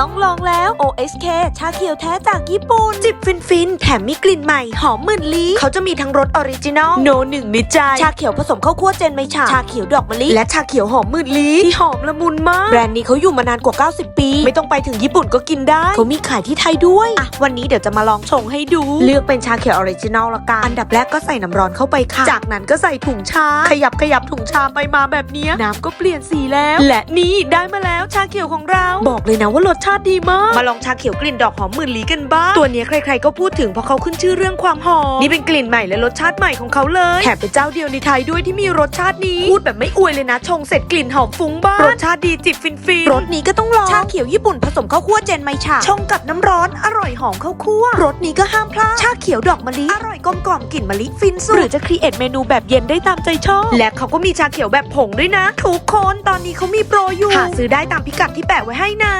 ต้องลองแล้ว OSK ชาเขียวแท้จากญี่ปุ่น จิบฟินฟินๆแถมมีกลิ่นใหม่ หอมหมื่นลี้เขาจะมีทั้งรสออริจินอลโนหนึ่งมิตรใจชาเขียวผสมข้าวคั่วเจนไมชาชาเขียวดอกมะลิ และชาเขียวหอมหมื่นลี้ที่หอมละมุนมาก แบรนด์นี้เขาอยู่มานานกว่า 90 ปี ไม่ต้องไปถึงญี่ปุ่นก็กินได้ เขามีขายที่ไทยด้วยอะวันนี้เดี๋ยวจะมาลองชงให้ดู เลือกเป็นชาเขียวออริจินอลละกันอันดับแรกก็ใส่น้ำร้อนเข้าไปค่ะ จากนั้นก็ใส่ถุงชา ขยับขยับถุงชาไปมาแบบเนี้ยน้ำก็เปลี่ยนสีแล้ว และนี่ได้มาแล้วชา เขียวของเรา บอกเลยนะว่ารสชาติดีมาก มาลองชาเขียวกลิ่นดอกหอมหมื่นลี้กันบ้าง ตัวเนี้ยใครๆก็พูดถึงเพราะเขาขึ้นชื่อเรื่องความหอม นี่เป็นกลิ่นใหม่และรสชาติใหม่ของเขาเลย แถมเป็นเจ้าเดียวในไทยด้วยที่มีรสชาตินี้ พูดแบบไม่อวยเลยนะ ชงเสร็จกลิ่นหอมฟุ้งบ้าน รสชาติดีจิบฟินฟินรสนี้ก็ต้องลอง ชาเขียวญี่ปุ่นผสมข้าวคั่วเจนไมชา ชงกับน้ำร้อนอร่อยหอมข้าวคั่ว รสนี้ก็ห้ามพลาดชา เขียวดอกมะลิ อร่อยกลมกล่อมกลิ่นมะลิฟินสุด หรือจะครีเอทเมนูแบบเย็นได้ตามใจชอบ และเขาก็มีชาเขียวแบบผงด้วยนะ ทุกคนตอนนี้เขามีโปรอยู่ หาซื้อได้ตามพิกัดที่แปะไว้ให้นะ